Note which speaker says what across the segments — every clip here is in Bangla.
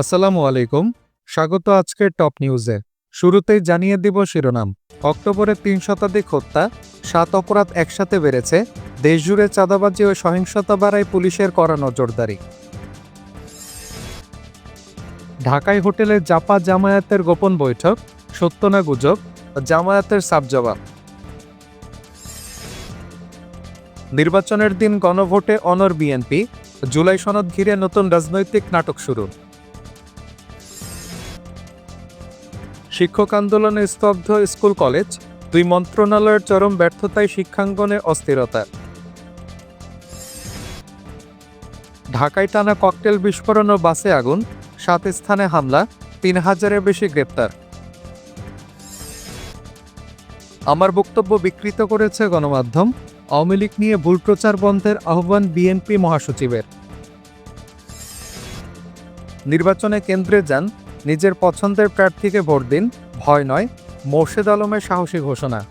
Speaker 1: আসসালামু আলাইকুম, স্বাগত আজকের টপ নিউজে। শুরুতেই জানিয়ে দিব শিরোনাম। অক্টোবরে তিন শতাধিক হত্যা, সাত অপরাধ একসাথে বেড়েছে, দেশজুড়ে চাঁদাবাজি ও সহিংসতা বাড়ায় পুলিশের কড়া নজরদারি। ঢাকায় হোটেলে জাপা জামায়াতের গোপন বৈঠক সত্য না গুজব, জামায়াতের সাবজবাব। নির্বাচনের দিন গণভোটে অনর বিএনপি, জুলাই সনদ ঘিরে নতুন রাজনৈতিক নাটক শুরু। শিক্ষক আন্দোলনে স্তব্ধ স্কুল কলেজ, দুই মন্ত্রণালয়ের চরম ব্যর্থতায় শিক্ষাঙ্গনে অস্থিরতা। ঢাকায় টানা ককটেল বিস্ফোরণ ও বাসে আগুন, সাত স্থানে হামলা, তিন হাজারের বেশি গ্রেপ্তার। আমার বক্তব্য বিকৃত করেছে গণমাধ্যম, আওয়ামী লীগ নিয়ে ভুল প্রচার বন্ধের আহ্বান বিএনপি মহাসচিবের। নির্বাচনে কেন্দ্রে যান নিজের পছন্দের প্রার্থীকে ভোট দিন, ভয় নয়, মোর্শেদ আলমের সাহসী ঘোষণা।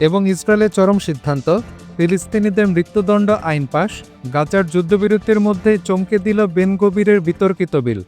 Speaker 1: এবং ইসরায়েলের চরম সিদ্ধান্ত, ফিলিস্তিনিদের মৃত্যুদণ্ড আইন পাশ, গাজার যুদ্ধবিরতির মধ্যে চমকে দিল বেন গভীরের বিতর্কিত বিল।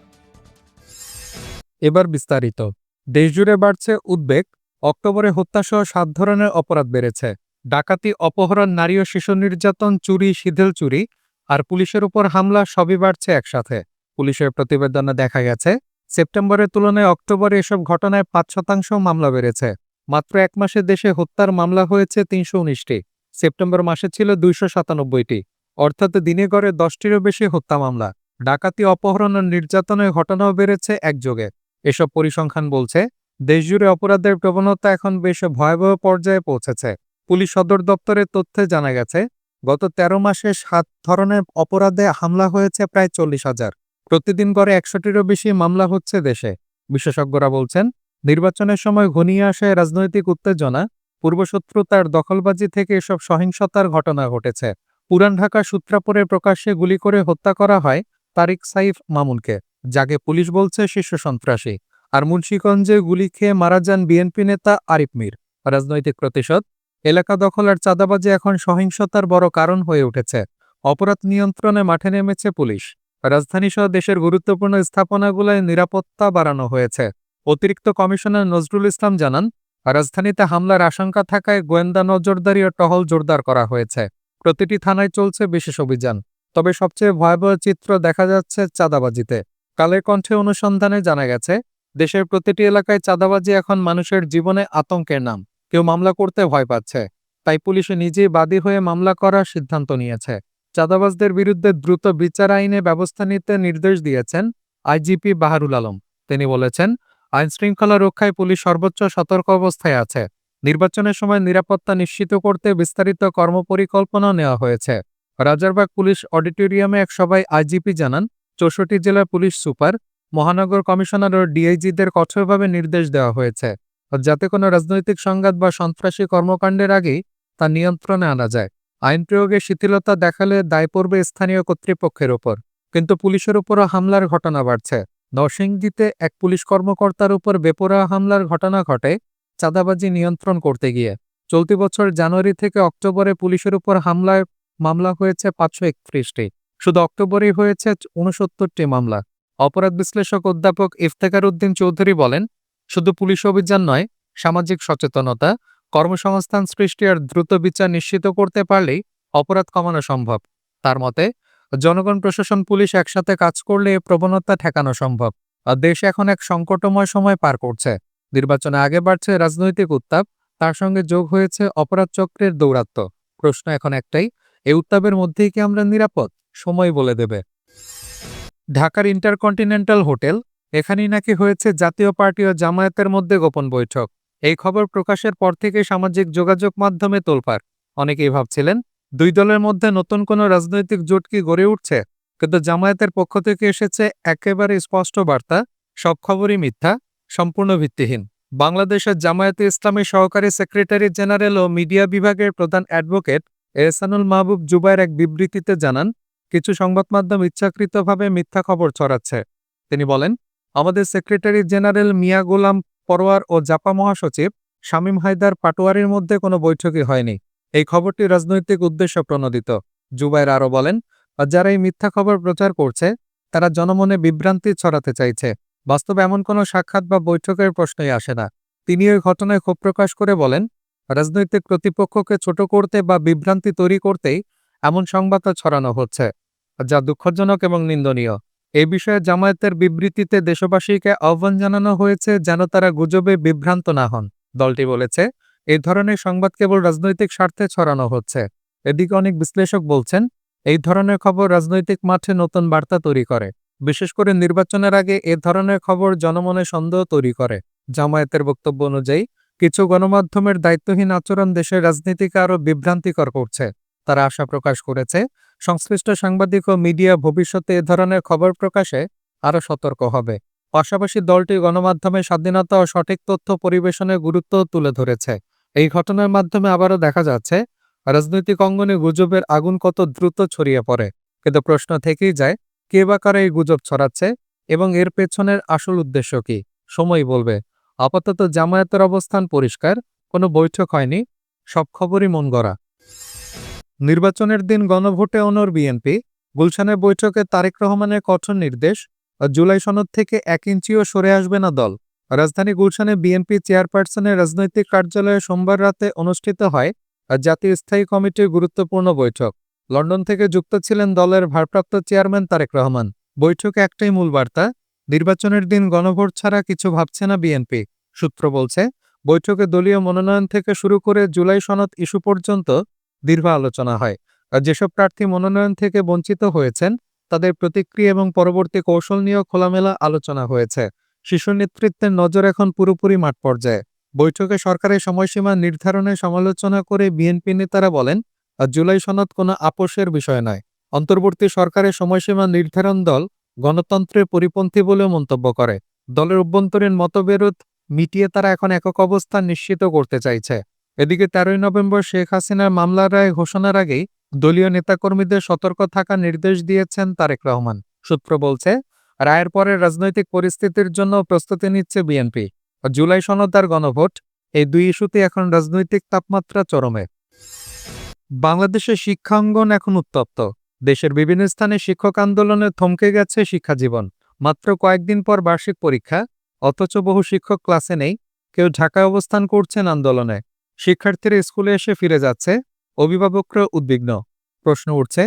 Speaker 1: এবার বিস্তারিত। দেশজুড়ে বাড়ছে উদ্বেগ, অক্টোবরে হত্যাসহ সাত ধরনের অপরাধ বেড়েছে। ডাকাতি, অপহরণ, নারী ও শিশু নির্যাতন, চুরি শিথিল চুরি, আর পুলিশের উপর হামলা, সবই বাড়ছে একসাথে। পুলিশের প্রতিবেদনে দেখা গেছে, সেপ্টেম্বরের তুলনায় অক্টোবরে এসব ঘটনায় পাঁচ শতাংশ মামলা বেড়েছে। মাত্র এক মাসে দেশে হত্যার মামলা হয়েছে তিনশো উনিশটি, সেপ্টেম্বর মাসে ছিল দুইশো সাতানব্বইটি, অর্থাৎ দিনে গড়ে দশটিরও বেশি হত্যা মামলা। ডাকাতি, অপহরণ ও নির্যাতনের ঘটনাও বেড়েছে একযোগে। এসব পরিসংখ্যান বলছে, দেশজুড়ে অপরাধের প্রবণতা এখন বেশ ভয়াবহ পর্যায়ে পৌঁছেছে। পুলিশ সদর দপ্তরের তথ্যে জানা গেছে, গত ১৩ মাসে সাত ধরনের অপরাধে হামলা হয়েছে প্রায় চল্লিশ হাজার। প্রতিদিন গড়ে একশোটিরও বেশি মামলা হচ্ছে দেশে। বিশেষজ্ঞরা বলছেন, নির্বাচনের সময় ঘনিয়ে আসে রাজনৈতিক উত্তেজনা, পূর্বশত্রুতার দখলবাজি থেকে এসব সহিংসতার ঘটনা ঘটেছে। পুরান ঢাকা সূত্রাপুরে প্রকাশ্যে গুলি করে হত্যা করা হয় তারিক সাইফ মামুনকে, যাকে পুলিশ বলছে শীর্ষ সন্ত্রাসী। আর মুন্সীগঞ্জে গুলি খেয়ে মারা যান বিএনপি নেতা আরিফ মির। রাজনৈতিক প্রতিশোধ, এলাকা দখল আর চাঁদাবাজি এখন সহিংসতার বড় কারণ হয়ে উঠেছে। অপরাধ নিয়ন্ত্রণে মাঠে নেমেছে পুলিশ। রাজধানীসহ দেশের গুরুত্বপূর্ণ স্থাপনাগুলোয় নিরাপত্তা বাড়ানো হয়েছে। অতিরিক্ত কমিশনার নজরুল ইসলাম জানান, রাজধানীতে হামলার আশঙ্কা থাকায় গোয়েন্দা নজরদারি ও টহল জোরদার করা হয়েছে। প্রতিটি থানায় চলছে বিশেষ অভিযান, তবে সবচেয়ে ভয়াবহ চিত্র দেখা যাচ্ছে চাঁদাবাজিতে। কালের কণ্ঠে অনুসন্ধানে জানা গেছে, দেশের প্রতিটি এলাকায় চাঁদাবাজি এখন মানুষের জীবনে আতঙ্কের নাম। কেউ মামলা করতে ভয় পাচ্ছে, তাই পুলিশে নিজেই বাদী হয়ে মামলা করার সিদ্ধান্ত নিয়েছে। চাঁদাবাজদের বিরুদ্ধে দ্রুত বিচার আইনে ব্যবস্থা নিতে নির্দেশ দিয়েছেন আইজিপি বাহারুল আলম। তিনি বলেছেন আইন শৃঙ্খলা রক্ষায় পুলিশ সর্বোচ্চ সতর্ক অবস্থায় আছে। নির্বাচনের সময় নিরাপত্তা নিশ্চিত করতে বিস্তারিত কর্মপরিকল্পনা নেওয়া হয়েছে। রাজারবাগ পুলিশ অডিটোরিয়ামে এক সভায় আইজিপি জানান, চৌষট্টি জেলার পুলিশ সুপার, মহানগর কমিশনার ও ডিআইজিদের কঠোরভাবে নির্দেশ দেওয়া হয়েছে, যাতে কোনো রাজনৈতিক সংঘাত বা সন্ত্রাসী কর্মকাণ্ডের আগেই তা নিয়ন্ত্রণে আনা যায়। আইন প্রয়োগে শিথিলতা দেখালে দায় পড়বে স্থানীয় কর্তৃপক্ষের ওপর। কিন্তু পুলিশের উপরও হামলার ঘটনা বাড়ছে। নরসিংদীতে এক পুলিশ কর্মকর্তার উপর বেপরোয়া হামলার ঘটনা ঘটে চাঁদাবাজি নিয়ন্ত্রণ করতে গিয়ে। চলতি বছর জানুয়ারি থেকে অক্টোবরে পুলিশের উপর হামলায় মামলা হয়েছে পাঁচশো একত্রিশটি। শুধু অক্টোবরেই হয়েছে উনসত্তরটি মামলা। অপরাধ বিশ্লেষক অধ্যাপক ইফতেখার উদ্দিন চৌধুরী বলেন, শুধু পুলিশ অভিযান নয়, সামাজিক সচেতনতা কর্মসংস্থান সৃষ্টি আর দ্রুত বিচার নিশ্চিত করতে পারলেই অপরাধ কমানো সম্ভব। তার মতে, জনগণ, প্রশাসন, পুলিশ একসাথে কাজ করলে এ প্রবণতা ঠেকানো সম্ভব। দেশ এখন এক সংকটময় সময় পার করছে। নির্বাচনে আগে বাড়ছে রাজনৈতিক উত্তাপ, তার সঙ্গে যোগ হয়েছে অপরাধ চক্রের দৌরাত্ম। প্রশ্ন এখন একটাই এই উত্তাপের মধ্যেই কি আমরা নিরাপদ? সময় বলে দেবে। ঢাকার ইন্টারকন্টিনেন্টাল হোটেল, এখানেই নাকি হয়েছে জাতীয় পার্টি ও জামায়াতের মধ্যে গোপন বৈঠক। এই খবর প্রকাশের পর থেকে সামাজিক যোগাযোগ মাধ্যমে তোলপাড়। অনেকেই ভাবছিলেন, দুই দলের মধ্যে নতুন কোনো রাজনৈতিক জোট কি গড়ে উঠছে? কিন্তু জামায়াতের পক্ষ থেকে এসেছে একেবারে স্পষ্ট বার্তা, সব খবরই মিথ্যা, সম্পূর্ণ ভিত্তিহীন। বাংলাদেশের জামায়াতে ইসলামী সহকারী সেক্রেটারি জেনারেল ও মিডিয়া বিভাগের প্রধান অ্যাডভোকেট এহসানুল মাহবুব জুবাইর এক বিবৃতিতে জানান, কিছু সংবাদ মাধ্যম ইচ্ছাকৃতভাবে মিথ্যা খবর ছড়াচ্ছে। তিনি বলেন, আমাদের সেক্রেটারি জেনারেল মিয়া গোলাম পরোয়ার ও জাপা মহাসচিব শামীম হায়দার পাটোয়ারির মধ্যে কোনো বৈঠকই হয়নি। এই খবরটি রাজনৈতিক উদ্দেশ্য প্রণোদিত। জুবাইর আরও বলেন, যারা এই মিথ্যা খবর প্রচার করছে, তারা জনমনে বিভ্রান্তি ছড়াতে চাইছে। বাস্তবে এমন কোনো সাক্ষাৎ বা বৈঠকের প্রশ্নই আসে না। তিনি ওই ঘটনায় ক্ষোভ প্রকাশ করে বলেন, রাজনৈতিক প্রতিপক্ষকে ছোট করতে বা বিভ্রান্তি তৈরি করতেই এমন সংবাদ ছড়ানো হচ্ছে, যা দুঃখজনক এবং নিন্দনীয়। এই বিষয়ে জামায়াতের বিবৃতিতে দেশবাসীকে আহ্বান জানানো হয়েছে যেন তারা গুজবে বিভ্রান্ত না হন। দলটি বলেছে এই ধরনের সংবাদ কেবল রাজনৈতিক স্বার্থে ছড়ানো হচ্ছে। এদিকে অনেক বিশ্লেষক বলছেন, এই ধরনের খবর রাজনৈতিক মাঠে নতুন বার্তা তৈরি করে। বিশেষ করে নির্বাচনের আগে এ ধরনের খবর জনমনে সন্দেহ তৈরি করে। জামায়াতের বক্তব্য অনুযায়ী, কিছু গণমাধ্যমের দায়িত্বহীন আচরণ দেশের রাজনীতিকে আরও বিভ্রান্তিকর করছে। তারা আশা প্রকাশ করেছে সংশ্লিষ্ট সাংবাদিক ও মিডিয়া ভবিষ্যতে এ ধরনের খবর প্রকাশে আরও সতর্ক হবে। পাশাপাশি দলটি গণমাধ্যমে স্বাধীনতা ও সঠিক তথ্য পরিবেশনের গুরুত্ব তুলে ধরেছে। এই ঘটনার মাধ্যমে আবারও দেখা যাচ্ছে, রাজনৈতিক অঙ্গনে গুজবের আগুন কত দ্রুত ছড়িয়ে পড়ে। কিন্তু প্রশ্ন থেকেই যায়, কে বা কারা এই গুজব ছড়াচ্ছে এবং এর পেছনের আসল উদ্দেশ্য কি? সময় বলবে। আপাতত জামায়াতের অবস্থান পরিষ্কার, কোনো বৈঠক হয়নি, সব খবরই মন গড়া। নির্বাচনের দিন গণভোটে অনর বিএনপি গুলশানের বৈঠকে তারেক রহমানের কঠোর নির্দেশ জুলাই সনদ থেকে এক ইঞ্চিও সরে আসবে না দল। রাজধানী গুলশানে বিএনপি চেয়ারপারসনের রাজনৈতিক কার্যালয়ে সোমবার রাতে অনুষ্ঠিত হয় জাতীয় স্থায়ী কমিটির গুরুত্বপূর্ণ বৈঠক। লন্ডন থেকে যুক্ত ছিলেন দলের ভারপ্রাপ্ত চেয়ারম্যান তারেক রহমান। বৈঠকে একটাই মূল বার্তা, নির্বাচনের দিন গণভোট ছাড়া কিছু ভাবছে না বিএনপি। সূত্র বলছে, বৈঠকে দলীয় মনোনয়ন থেকে শুরু করে জুলাই সনদ ইস্যু পর্যন্ত দীর্ঘ আলোচনা হয়। আর যেসব প্রার্থী মনোনয়ন থেকে বঞ্চিত হয়েছেন, তাদের প্রতিক্রিয়া এবং পরবর্তী কৌশল নিয়েও খোলামেলা আলোচনা হয়েছে। শিশু নেতৃত্বের নজর এখন পুরোপুরি মাঠ পর্যায়ে। বৈঠকে সরকারের সময়সীমা নির্ধারণে সমালোচনা করে বিএনপি নেতারা বলেন জুলাই সনদ কোনো আপোষের বিষয় নয়। অন্তর্বর্তী সরকারের সময়সীমা নির্ধারণ দল গণতন্ত্রের পরিপন্থী বলেও মন্তব্য করে। দলের অভ্যন্তরীণ মতবিরোধ মিটিয়ে তারা এখন একক অবস্থান নিশ্চিত করতে চাইছে। এদিকে তেরোই নভেম্বর শেখ হাসিনার মামলার রায় ঘোষণার আগেই দলীয় নেতাকর্মীদের সতর্ক থাকার নির্দেশ দিয়েছেন তারেক রহমান। সূত্র বলছে, রায়ের পরে রাজনৈতিক পরিস্থিতির জন্য প্রস্তুতি নিচ্ছে বিএনপি। জুলাই সনদ আর গণভোট, এই দুই ইস্যুতে এখন রাজনৈতিক তাপমাত্রা চরমে। বাংলাদেশের শিক্ষাঙ্গন এখন উত্তপ্ত। দেশের বিভিন্ন স্থানে শিক্ষক আন্দোলনে থমকে গেছে শিক্ষাজীবন মাত্র কয়েকদিন পর বার্ষিক পরীক্ষা, অথচ বহু শিক্ষক ক্লাসে নেই, কেউ ঢাকায় অবস্থান করছেন আন্দোলনে। শিক্ষার্থীরা স্কুলে এসে ফিরে যাচ্ছে। অভিভাবকরা উদ্বিগ্ন। প্রশ্ন উঠছে,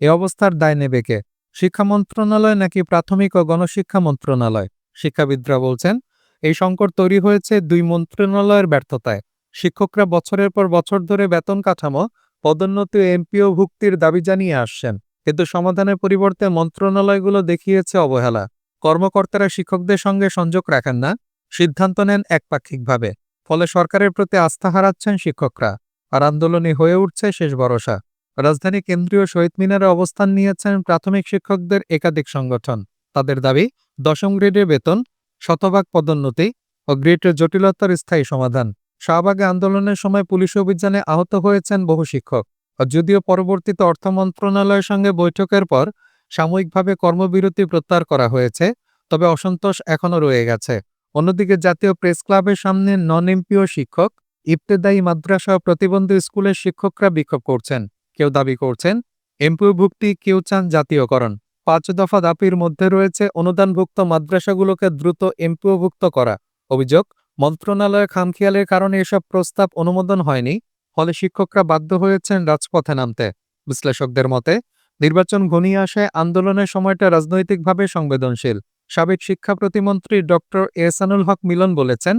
Speaker 1: এ অবস্থার দায় নেবে কে? শিক্ষা মন্ত্রণালয় নাকি প্রাথমিক ও গণশিক্ষা মন্ত্রণালয়? শিক্ষাবিদরা বলছেন, এই সংকট তৈরি হয়েছে দুই মন্ত্রণালয়ের ব্যর্থতায়। শিক্ষকরা বছরের পর বছর ধরে বেতন কাঠামো, পদোন্নতি এমপিও ভুক্তির দাবি জানিয়ে আসছেন। কিন্তু সমাধানের পরিবর্তে মন্ত্রণালয়গুলো দেখিয়েছে অবহেলা। কর্মকর্তারা শিক্ষকদের সঙ্গে সংযোগ রাখেন না। সিদ্ধান্ত নেন একপাক্ষিকভাবে। ফলে সরকারের প্রতি আস্থা হারাচ্ছেন শিক্ষকরা। আর আন্দোলনে হয়ে উঠছে শেষ ভরসা। রাজধানী কেন্দ্রীয় শহীদ মিনারে অবস্থান নিয়েছেন প্রাথমিক শিক্ষকদের একাধিক সংগঠন। তাদের দাবি, দশম গ্রেডের বেতন, শতভাগ পদোন্নতি ও গ্রেডের জটিলতার স্থায়ী সমাধান। শাহবাগে আন্দোলনের সময় পুলিশ অভিযানে আহত হয়েছেন বহু শিক্ষক। যদিও পরবর্তীতে অর্থ মন্ত্রণালয়ের সঙ্গে বৈঠকের পর সাময়িকভাবে কর্মবিরতি প্রত্যাহার করা হয়েছে, তবে অসন্তোষ এখনও রয়ে গেছে। অন্যদিকে জাতীয় প্রেস ক্লাবের সামনে নন এমপিও শিক্ষক ইফতেদায়ী মাদ্রাসা প্রতিবন্ধী স্কুলের শিক্ষকরা বিক্ষোভ করছেন। কেউ দাবি করছেন এমপিওভুক্তি কেউ চান জাতীয়করণ। পাঁচ দফা দাবির মধ্যে রয়েছে অনুদানভুক্ত মাদ্রাসাগুলোকে দ্রুত এমপিওভুক্ত করা। অভিযোগ, মন্ত্রণালয়ের খামখেয়ালের কারণে এসব প্রস্তাব অনুমোদন হয়নি, ফলে শিক্ষকরা বাধ্য হয়েছেন রাজপথে নামতে। বিশ্লেষকদের মতে, নির্বাচন ঘনিয়ে আসায় আন্দোলনের সময়টা রাজনৈতিকভাবে সংবেদনশীল। সাবেক শিক্ষা প্রতিমন্ত্রী ডক্টর এহসানুল হক মিলন বলেছেন,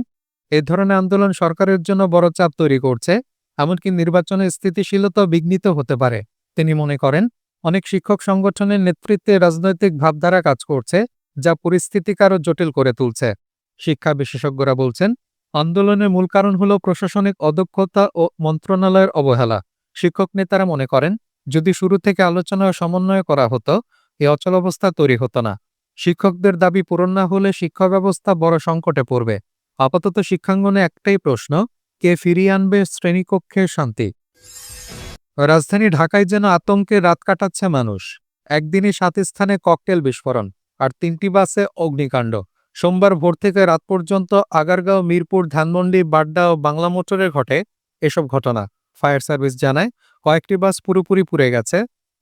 Speaker 1: এ ধরনের আন্দোলন সরকারের জন্য বড় চাপ তৈরি করছে, এমনকি নির্বাচনের স্থিতিশীলতা বিঘ্নিত হতে পারে। তিনি মনে করেন, অনেক শিক্ষক সংগঠনের নেতৃত্বে রাজনৈতিক ভাবধারা কাজ করছে, যা পরিস্থিতিকে আরও জটিল করে তুলছে। শিক্ষা বিশেষজ্ঞরা বলছেন, আন্দোলনের মূল কারণ হল প্রশাসনিক অদক্ষতা ও মন্ত্রণালয়ের অবহেলা। শিক্ষক নেতারা মনে করেন, যদি শুরু থেকে আলোচনা ও সমন্বয় করা হতো, এ অচলাবস্থা তৈরি হতো না। শিক্ষকদের দাবি পূরণ না হলে শিক্ষা ব্যবস্থা বড় সংকটে পড়বে। আপাতত শিক্ষাঙ্গনে একটাই প্রশ্ন, কে ফিরিয়ে আনবে শ্রেণীকক্ষে শান্তি? রাজধানী ঢাকায় যেন আতঙ্কে রাত কাটাচ্ছে মানুষ। একদিনই সাত স্থানে ককটেল বিস্ফোরণ আর তিনটি বাসে অগ্নিকাণ্ড। সোমবার ভোর থেকে রাত পর্যন্ত আগারগাঁও, মিরপুর, ধানমন্ডি, বাড্ডা ও বাংলা মোটরে ঘটে এসব ঘটনা। ফায়ার সার্ভিস জানায়, কয়েকটি বাস পুরোপুরি পুড়ে গেছে,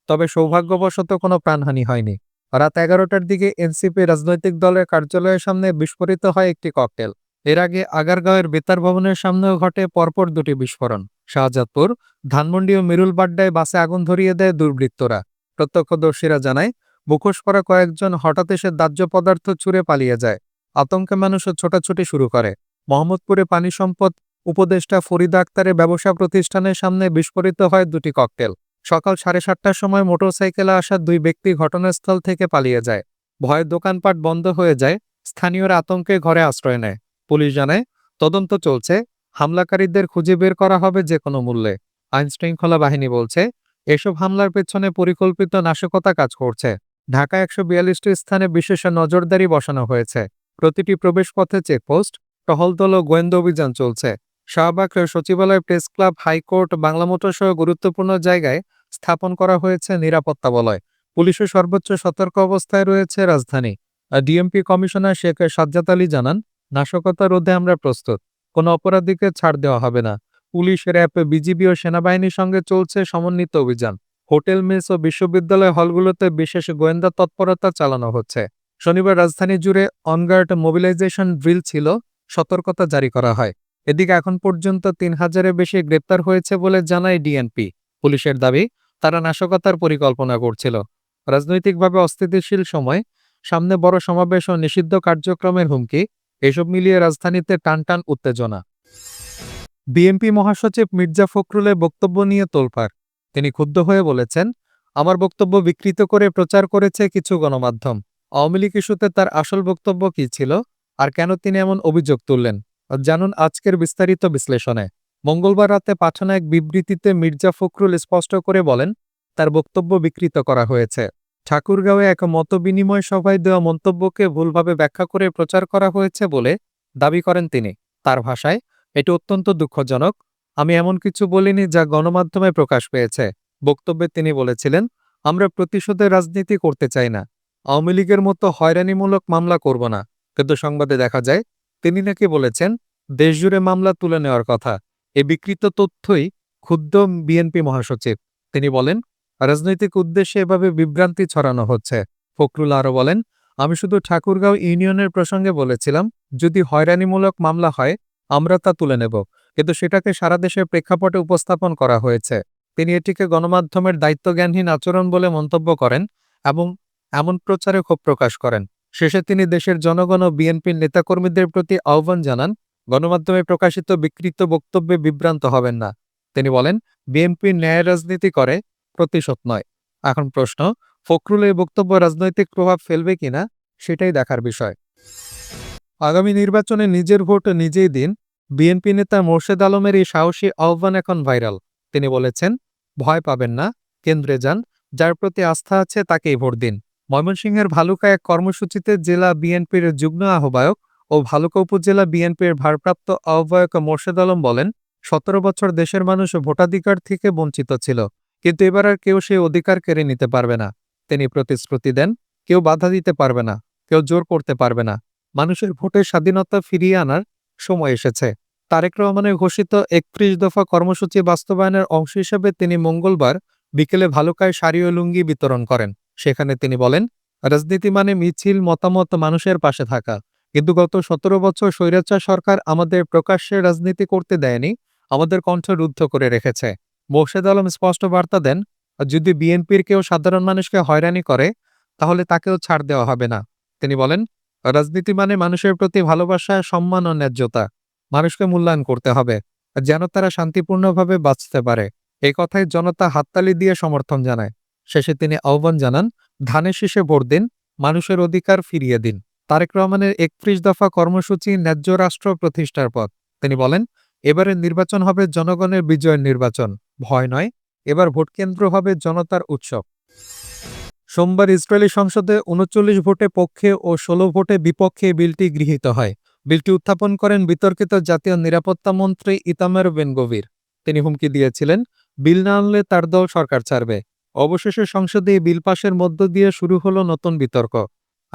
Speaker 1: তবে সৌভাগ্যবশত কোনো প্রাণহানি হয়নি। রাত এগারোটার দিকে এনসিপি রাজনৈতিক দলের কার্যালয়ের সামনে বিস্ফোরিত হয় একটি ককটেল। এর আগে আগারগাঁওয়ের বেতার ভবনের সামনেও ঘটে পরপর দুটি বিস্ফোরণ। শাহজাদপুর, ধানমন্ডি ও মিরুলবাড্ডায় বাসে আগুন ধরিয়ে দেয় দুর্বৃত্তরা। প্রত্যক্ষদর্শীরা জানায়, মুখোশ পরা কয়েকজন হঠাৎ এসে দাহ্য পদার্থ ছুঁড়ে পালিয়ে যায়। আতঙ্কে মানুষ ছোটাছুটি শুরু করে। মোহাম্মদপুরে পানি সম্পদ উপদেষ্টা ফরিদা আক্তারের ব্যবসা প্রতিষ্ঠানের সামনে বিস্ফোরিত হয় দুটি ককটেল। সকাল সাড়ে সাতটার সময় মোটরসাইকেলে আসা দুই ব্যক্তি ঘটনাস্থল থেকে পালিয়ে যায়। ভয়ের দোকানপাট বন্ধ হয়ে যায়, স্থানীয়রা আতঙ্কে ঘরে আশ্রয় নেয়। পুলিশ জানায়, তদন্ত চলছে। হামলাকারীদের খুঁজে বের করা হবে যে কোনো মূল্যে। আইনশৃঙ্খলা বাহিনী বলছে, এসব হামলার পেছনে পরিকল্পিত নাশকতা কাজ করছে। ঢাকা একশো বিয়াল্লিশটি স্থানে বিশেষ নজরদারি বসানো হয়েছে। প্রতিটি প্রবেশপথে চেকপোস্ট, টহলদল ও গোয়েন্দা অভিযান চলছে। শাহবাগ সচিবালয় press club, high court, Bangla motor সহ গুরুত্বপূর্ণ জায়গায় স্থাপন করা হয়েছে নিরাপত্তা বলয়। পুলিশের সর্বোচ্চ সতর্ক অবস্থায় রয়েছে রাজধানী। ডিএমপি কমিশনার শেখ সাজ্জাদ আলী জানান নাশকতা রোধে আমরা প্রস্তুত। কোনো অপরাধীকে ছাড় দেওয়া হবে না। পুলিশ র্যাব বিজিবি ও সেনাবাহিনীর সঙ্গে চলছে সমন্বিত অভিযান। হোটেল মেস ও বিশ্ববিদ্যালয় হলগুলোতে বিশেষ গোয়েন্দা তৎপরতা চালানো হচ্ছে। শনিবার রাজধানী জুড়ে অনগার্ড মোবিলাইজেশন ড্রিল ছিল, সতর্কতা জারি করা হয়। এদিকে এখন পর্যন্ত তিন হাজারের বেশি গ্রেপ্তার হয়েছে বলে জানায় ডিএনপি। পুলিশের দাবি তারা নাশকতার পরিকল্পনা করছিল। রাজনৈতিকভাবে অস্থিতিশীল সময়, সামনে বড় সমাবেশ ও নিষিদ্ধ কার্যক্রমের হুমকি, এসব মিলিয়ে রাজধানীতে টানটান উত্তেজনা। বিএনপি মহাসচিব মির্জা ফখরুলের বক্তব্য নিয়ে তোলপাড়। তিনি ক্ষুব্ধ হয়ে বলেছেন, আমার বক্তব্য বিকৃত করে প্রচার করেছে কিছু গণমাধ্যম। আওয়ামী লীগ ইস্যুতে তার আসল বক্তব্য কি ছিল? আর কেন তিনি এমন অভিযোগ তুললেন? জানুন আজকের বিস্তারিত বিশ্লেষণে। মঙ্গলবার রাতে পাঠানো এক বিবৃতিতে মির্জা ফখরুল স্পষ্ট করে বলেন, তার বক্তব্য বিকৃত করা হয়েছে। ঠাকুরগাঁওয়ে এক মতবিনিময় সভায় দেওয়া মন্তব্যকে ভুলভাবে ব্যাখ্যা করে প্রচার করা হয়েছে বলে দাবি করেন তিনি। তার ভাষায়, এটি অত্যন্ত দুঃখজনক। আমি এমন কিছু বলিনি যা গণমাধ্যমে প্রকাশ পেয়েছে। বক্তব্যে তিনি বলেছিলেন, আমরা প্রতিশোধের রাজনীতি করতে চাই না। আওয়ামী লীগের মতো হয়রানিমূলক মামলা করব না। কিন্তু সংবাদে দেখা যায়, তিনি নাকি বলেছেন, দেশজুড়ে মামলা তুলে নেওয়ার কথা। এ বিকৃত তথ্যই ক্ষুব্ধ বিএনপি মহাসচিব। তিনি বলেন, রাজনৈতিক উদ্দেশ্যে এভাবে বিভ্রান্তি ছড়ানো হচ্ছে। ফখরুল আরও বলেন, আমি শুধু ঠাকুরগাঁও ইউনিয়নের প্রসঙ্গে বলেছিলাম, যদি হয়রানিমূলক মামলা হয়, আমরা তা তুলে নেব। কিন্তু সেটাকে সারা দেশের প্রেক্ষাপটে উপস্থাপন করা হয়েছে। তিনি এটিকে গণমাধ্যমের দায়িত্বজ্ঞানহীন আচরণ বলে মন্তব্য করেন এবং এমন প্রচারে ক্ষোভ প্রকাশ করেন। শেষে তিনি দেশের জনগণ ও বিএনপির নেতাকর্মীদের প্রতি আহ্বান জানান গণমাধ্যমে প্রকাশিত বিকৃত বক্তব্যে বিভ্রান্ত হবেন না। তিনি বলেন, বিএনপি ন্যায় রাজনীতি করে, প্রতিশোধ নয়। এখন প্রশ্ন ফখরুল এই বক্তব্য রাজনৈতিক প্রভাব ফেলবে কিনা, সেটাই দেখার বিষয়। আগামী নির্বাচনে নিজের ভোট নিজেই দিন, বিএনপি নেতা মোর্শেদ আলমের এই সাহসী আহ্বান এখন ভাইরাল। তিনি বলেছেন, ভয় পাবেন না, কেন্দ্রে যান, যার প্রতি আস্থা আছে তাকেই ভোট দিন। ময়মনসিংহের ভালুকা এক কর্মসূচিতে জেলা বিএনপির যুগ্ম আহ্বায়ক ও ভালুকা উপজেলা বিএনপির ভারপ্রাপ্ত আহ্বায়ক মোর্শেদ আলম বলেন, সতেরো বছর দেশের মানুষ ভোটাধিকার থেকে বঞ্চিত ছিল, কিন্তু এবার আর কেউ সেই অধিকার কেড়ে নিতে পারবে না। তিনি প্রতিশ্রুতি দেন, কেউ বাধা দিতে পারবে না, কেউ জোর করতে পারবে না। মানুষের ভোটের স্বাধীনতা ফিরিয়ে আনার সময় এসেছে। তারেক রহমানের ঘোষিত একত্রিশ দফা কর্মসূচি বাস্তবায়নের অংশ হিসেবে তিনি মঙ্গলবার বিকেলে ভালুকায় শাড়ি ও লুঙ্গি বিতরণ করেন। সেখানে তিনি বলেন, রাজনীতি মানে মিছিল, মতামত মানুষের পাশে থাকা। কিন্তু গত সতেরো বছর স্বৈরাচার সরকার আমাদের প্রকাশ্যে রাজনীতি করতে দেয়নি, আমাদের কণ্ঠ রুদ্ধ করে রেখেছে। মোর্শেদ আলম স্পষ্ট বার্তা দেন, যদি বিএনপির কেউ সাধারণ মানুষকে হয়রানি করে, তাহলে তাকেও ছাড় দেওয়া হবে না। তিনি বলেন, রাজনীতি মানে মানুষের প্রতি ভালোবাসা, সম্মান ও ন্যায্যতা। মানুষকে মূল্যায়ন করতে হবে, যেন তারা শান্তিপূর্ণভাবে বাঁচতে পারে। এই কথায় জনতা হাততালি দিয়ে সমর্থন জানায়। শেষে তিনি আহ্বান জানান, ধানের শীষে ভোট দিন, মানুষের অধিকার ফিরিয়ে দিন। তারেক রহমানের একত্রিশ দফা কর্মসূচি ন্যায্য রাষ্ট্র প্রতিষ্ঠার পথ। তিনি বলেন এবারের নির্বাচন হবে জনগণের বিজয়ের নির্বাচন। ভয় নয়, এবার ভোটকেন্দ্র হবে জনতার উৎসব। সোমবার ইসরায়েলি সংসদে উনচল্লিশ ভোটে পক্ষে ও ষোলো ভোটে বিপক্ষে বিলটি গৃহীত হয়। বিলটি উত্থাপন করেন বিতর্কিত জাতীয় নিরাপত্তা মন্ত্রী ইতামের বেনগভীর। তিনি হুমকি দিয়েছিলেন, বিল না আনলে তার দল সরকার ছাড়বে। অবশেষে সংসদে বিল পাশের মধ্য দিয়ে শুরু হলো নতুন বিতর্ক।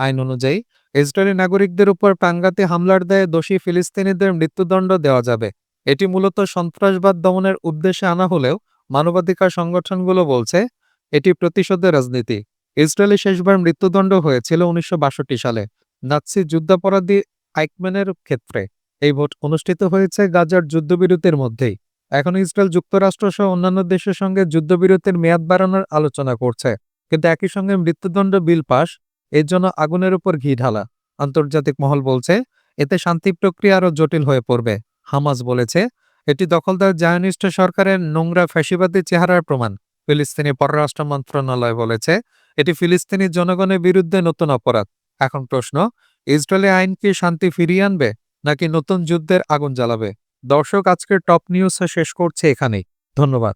Speaker 1: আইন অনুযায়ী, ইসরায়েলি নাগরিকদের উপর প্রাঙ্গাতে হামলার দায়ে দোষী ফিলিস্তিনিদের মৃত্যুদণ্ড দেওয়া যাবে। এটি মূলত সন্ত্রাসবাদ দমনের উদ্দেশ্যে আনা হলেও মানবাধিকার সংগঠনগুলো বলছে, এটি প্রতিশোধের রাজনীতি। ইসরায়েলে শেষবার মৃত্যুদণ্ড হয়েছিল উনিশশো সালে, নাৎসি যুদ্ধাপরাধী আইকম্যানের ক্ষেত্রে। এই ভোট অনুষ্ঠিত হয়েছে গাজার যুদ্ধবিরতির মধ্যেই। এখন ইসরায়েল যুক্তরাষ্ট্র সহ অন্যান্য দেশের সঙ্গে যুদ্ধবিরতির মেয়াদ বাড়ানোর আলোচনা করছে। কিন্তু একই সঙ্গে মৃত্যুদণ্ড বিল পাশ এর জন্য আগুনের উপর ঘি ঢালা। আন্তর্জাতিক মহল বলছে, এতে শান্তি প্রক্রিয়া আরও জটিল হয়ে পড়বে। হামাস বলেছে, এটি দখলদার জায়নিস্ট সরকারের নোংরা ফ্যাসিবাদী চেহারার প্রমাণ। ফিলিস্তিনি পররাষ্ট্র মন্ত্রণালয় বলেছে, এটি ফিলিস্তিনি জনগণের বিরুদ্ধে নতুন অপরাধ। এখন প্রশ্ন, ইসরায়েলি আইন কি শান্তি ফিরিয়ে আনবে, নাকি নতুন যুদ্ধের আগুন জ্বালাবে? দর্শক, আজকের টপ নিউজ শেষ করছে এখানেই। ধন্যবাদ।